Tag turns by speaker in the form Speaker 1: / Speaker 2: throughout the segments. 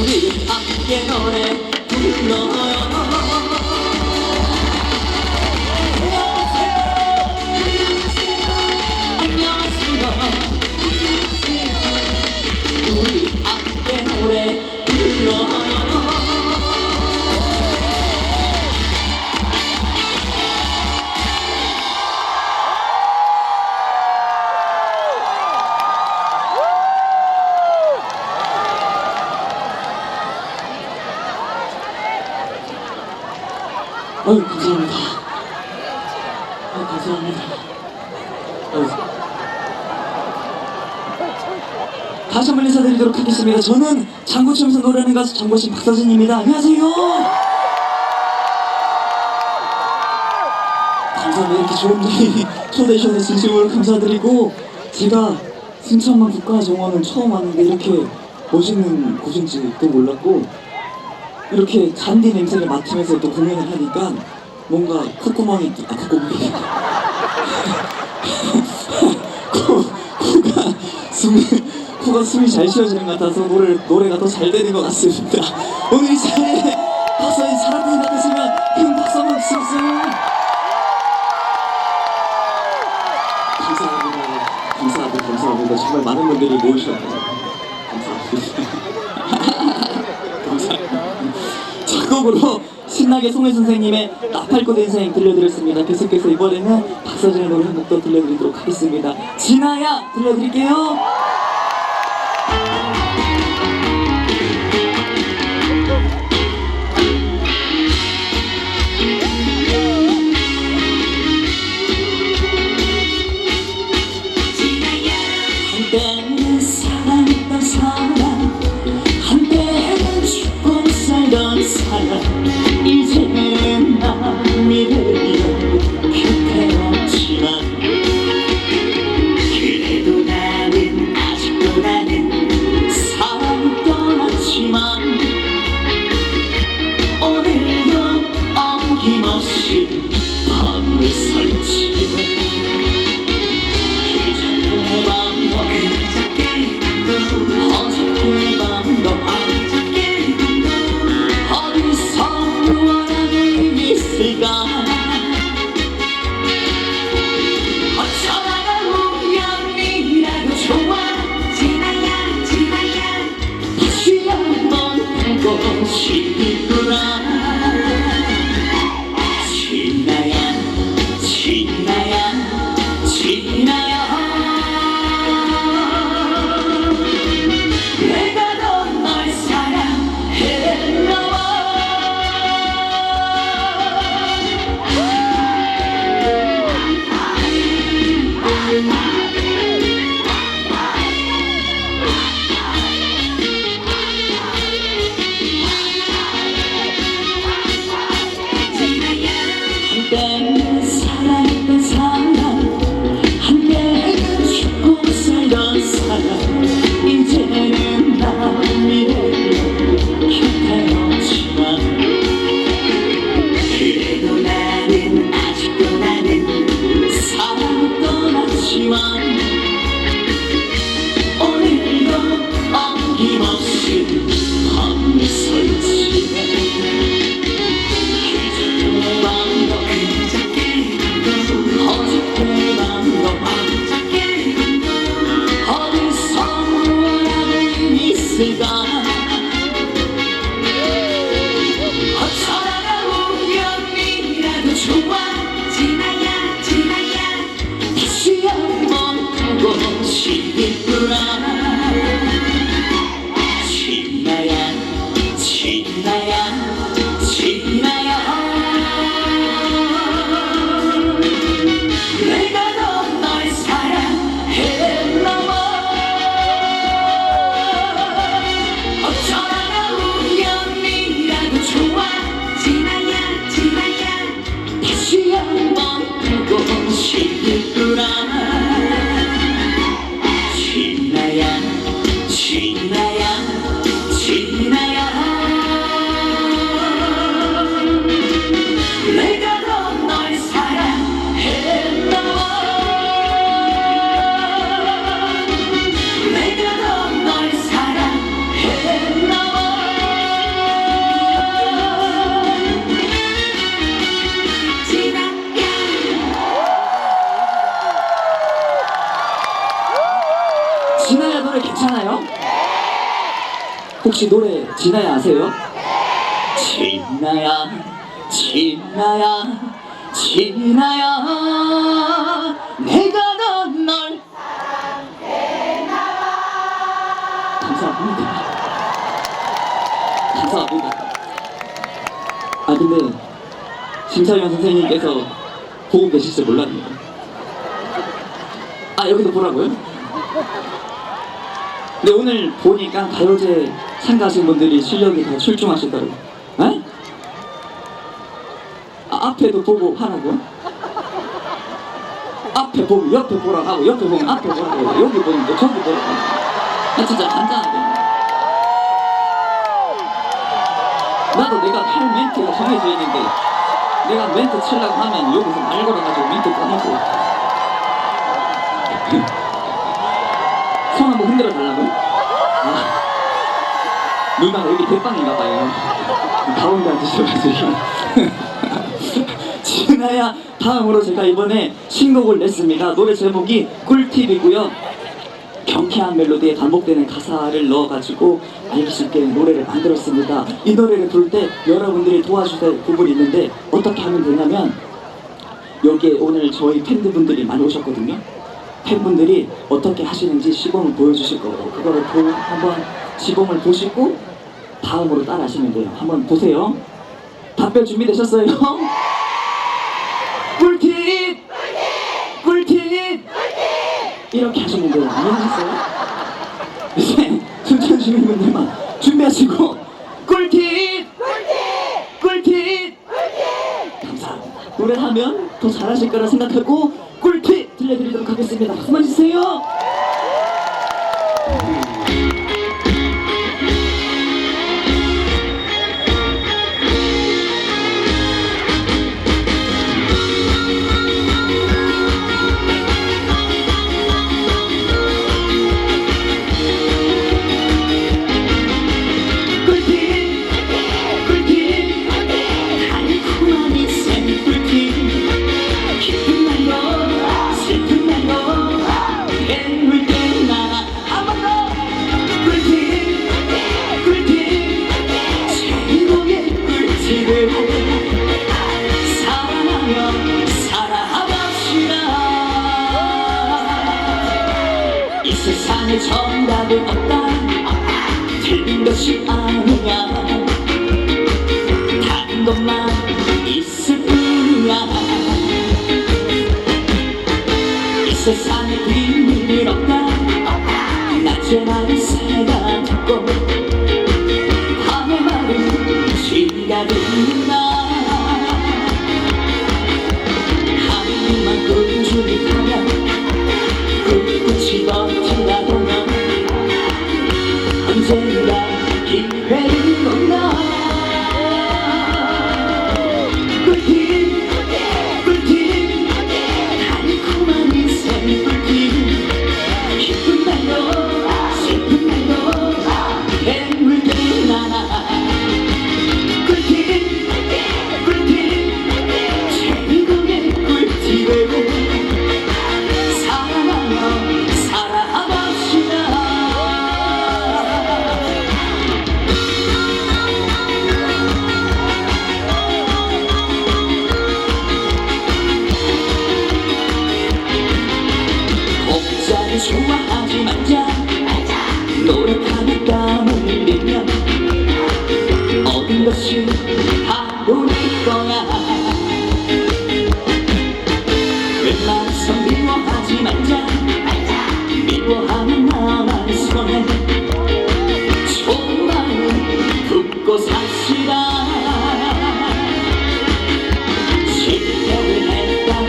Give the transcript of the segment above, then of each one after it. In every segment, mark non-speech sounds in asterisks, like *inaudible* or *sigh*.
Speaker 1: 우리 함께 노래 불러요 어유 감사합니다. 아 감사합니다. 어휴. 다시 한번 인사드리도록 하겠습니다. 저는 장구치면서 노래하는 가수 장구신 박서진입니다. 안녕하세요. 감사합니다. 이렇게 좋은 분이 *laughs* 초대해 주셔서 진심으로 감사드리고 제가 승천만 국가정원은 처음 왔는데 이렇게 멋있는 곳인지 또 몰랐고 이렇게 잔디 냄새를 맡으면서 또 공연을 하니까 뭔가 콧구멍이 아 콧구멍이 *laughs* 코, 코가 숨이 코가 숨이 잘 쉬어지는 것 같아서 노래 노래가 더 잘 되는 것 같습니다. 오늘 이 자리에 박사님 사랑꾼 같으시면 큰 박수 한번 주세요. 감사합니다. 감사합니다. 감사합니다. 정말 많은 분들이 모이셨네요. 자, 곡으로 *laughs* 신나게 송혜 선생님의 나팔꽃 인생 들려드렸습니다. 계속해서 이번에는 박서진의 노래 한곡더 들려드리도록 하겠습니다. 진아야 들려드릴게요.
Speaker 2: gone. Siva. 진아야
Speaker 1: 아세요?
Speaker 2: 진아야 진아야 진아야 내가 넌널
Speaker 1: 감사합니다. 감사합니다. 아 근데 심사위원 선생님께서 보고 계실 줄 몰랐네요. 아 여기도 보라고요? 근데 오늘 보니까 가요제 참가하신 분들이 실력이 다 출중하시더라고요. 에? 아, 앞에도 보고 하라고요? 앞에 보고 옆에 보라고 하고 옆에 보면 앞에 보라고 여기 보는데 저기 보라고 아 진짜 간단하게 나도 내가 할 멘트가 정해져 있는데 내가 멘트 치려고 하면 여기서 말 걸어가지고 멘트 꺼내고 *laughs* 손 한번 흔들어 달라고요? 아, 누나가 여기 대빵인가 봐요. 가운데 앉으셔가지고 진아야 다음으로 제가 이번에 신곡을 냈습니다. 노래 제목이 꿀팁이고요. 경쾌한 멜로디에 반복되는 가사를 넣어가지고 알기 쉽게 노래를 만들었습니다. 이 노래를 부를 때 여러분들이 도와주실 부분이 있는데 어떻게 하면 되냐면 여기에 오늘 저희 팬분들이 많이 오셨거든요. 팬분들이 어떻게 하시는지 시범을 보여주실 거고 그거를 보, 한번 시범을 보시고 다음으로 따라하시면 돼요. 한번 보세요. 답변 준비되셨어요? *laughs* 꿀팁! 꿀팁! 이렇게 하시면 돼요. 이해하셨어요? *laughs* 이제 춤춰 주는 분들만 준비하시고 꿀팁! 꿀팁! 감사합니다. 노래하면 더 잘하실 거라 생각하고 꿀팁 들려드리도록 하겠습니다. 박수만 주세요.
Speaker 2: 밤에 말은 쥐가 듣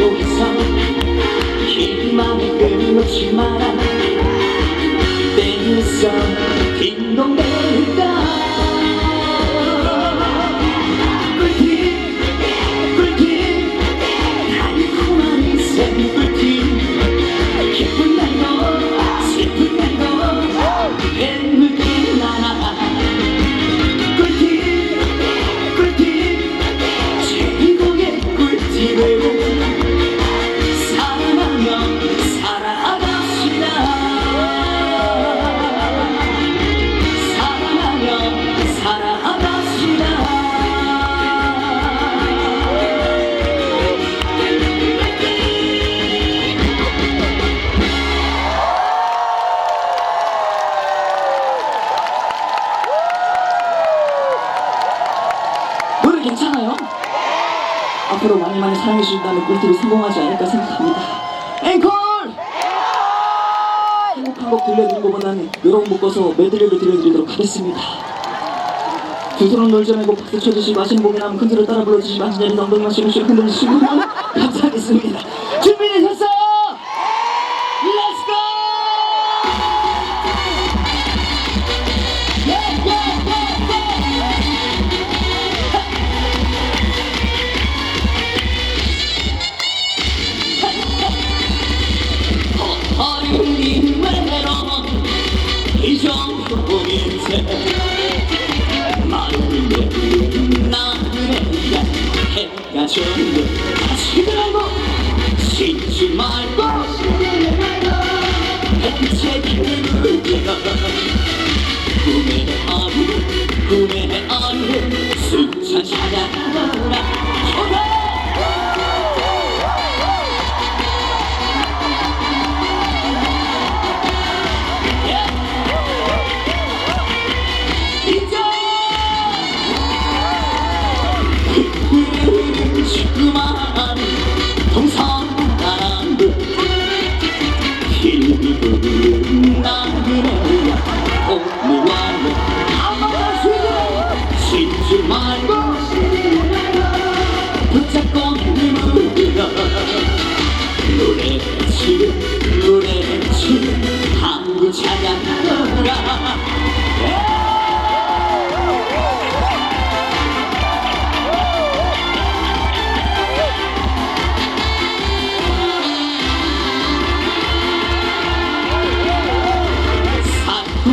Speaker 1: 해서 희망을 끊지 마라 땡서
Speaker 3: 사랑해 주신다면 꿀팁이 성공하지 않을까 생각합니다. 앵콜! 행복한 곡 들려드린 것보다는 여러분 묶어서 메들리를 들려드리도록 하겠습니다. 두 손을 놀지 말고 박수 쳐주시고 하시는 곡에 나면 큰 소리를 따라 불러주시고 하신 자리에서 엉덩이만 씩씩 흔들어주시고 감사하겠습니다.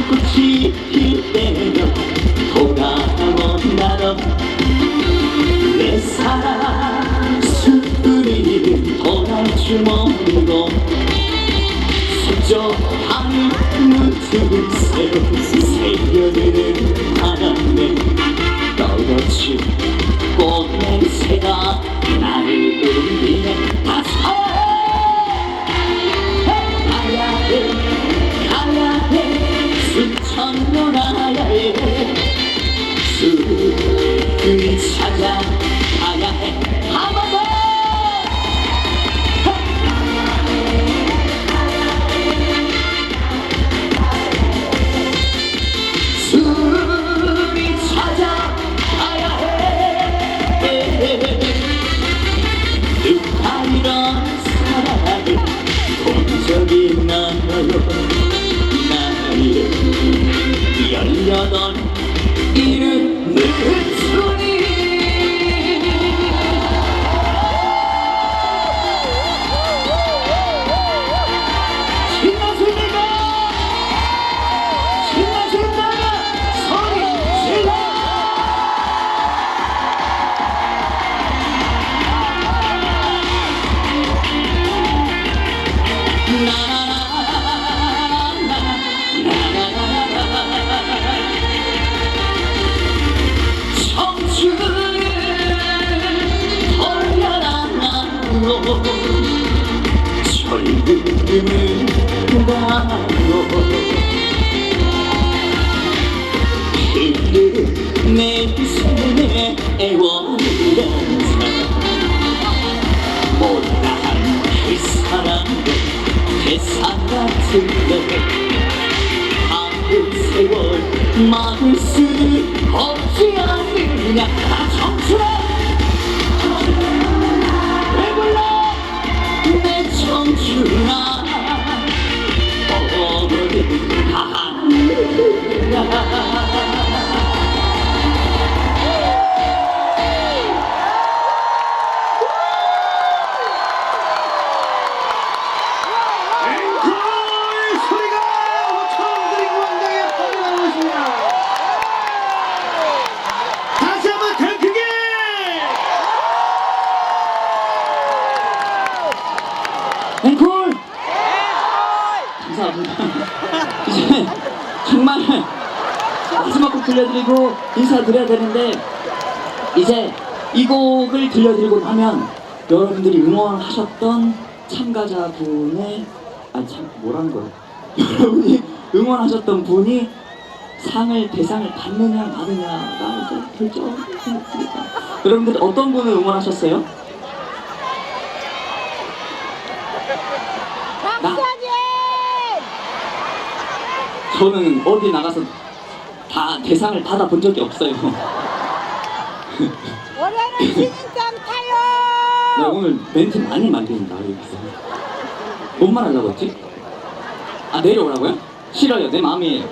Speaker 1: 꽃이 필 때면 돌아온다던 내 사랑. 줄 모르고 숙적한 문틈 새겨드는 바람에 떨어진 꽃냄새가 나를 울리네. 다가 놀아야 해. 술을 찾아 막을 수는 없지 않느냐 아 청춘아
Speaker 4: 정말 마지막 곡 들려드리고 인사드려야 되는데 이제 이 곡을 들려드리고 나면 여러분들이 응원하셨던 참가자분의 아니 참 뭐라는 거야 *laughs* 여러분이 응원하셨던 분이 상을 대상을 받느냐 마느냐가 이제 결정됩니다. 여러분들 어떤 분을 응원하셨어요?
Speaker 5: 박사님!
Speaker 4: 저는 어디 나가서 다 대상을 받아본 적이 없어요.
Speaker 5: 올해는 신인상
Speaker 4: 나
Speaker 5: 타요!
Speaker 4: 오늘 멘트 많이 만든다 여기서. 뭔 말 하려고 했지? 아 내려오라고요? 싫어요 내 마음이에요.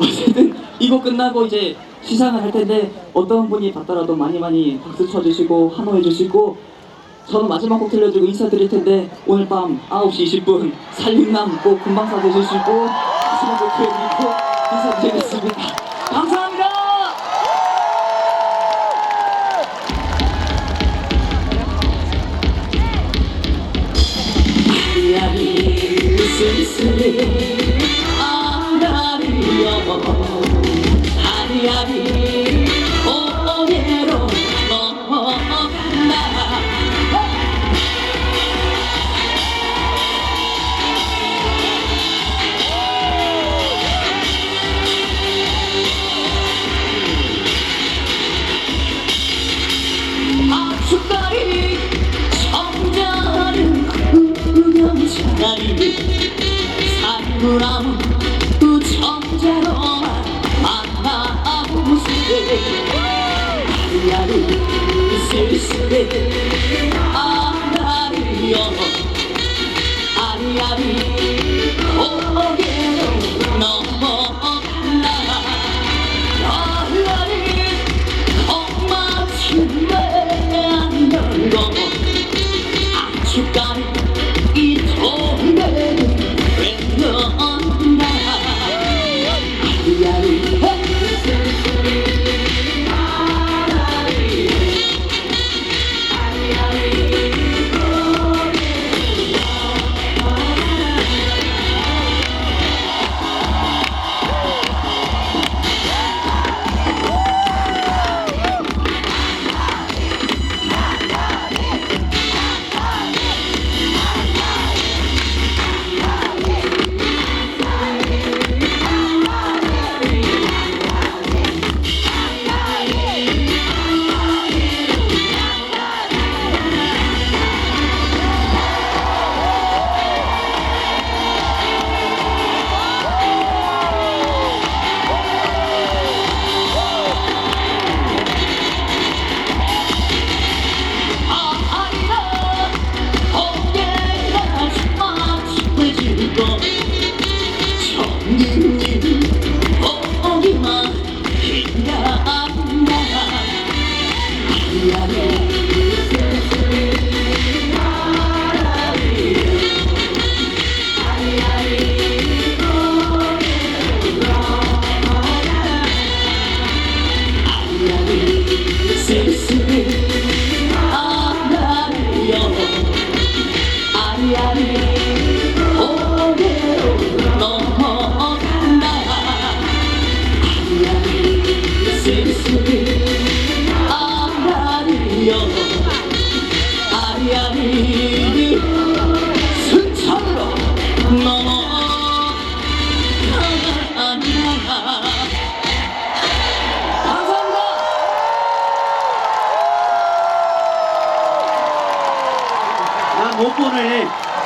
Speaker 4: 어쨌든 이거 끝나고 이제 시상을 할 텐데 어떤 분이 받더라도 많이 많이 박수 쳐주시고 환호해 주시고 저는 마지막 곡 들려드리고 인사드릴 텐데 오늘 밤 9시 20분 살림남 꼭 금방 사드시고 마지막 곡 들려드리고 인사드리겠습니다. 감사합니다.
Speaker 1: 아리아리 쓸쓸히 아라리여 아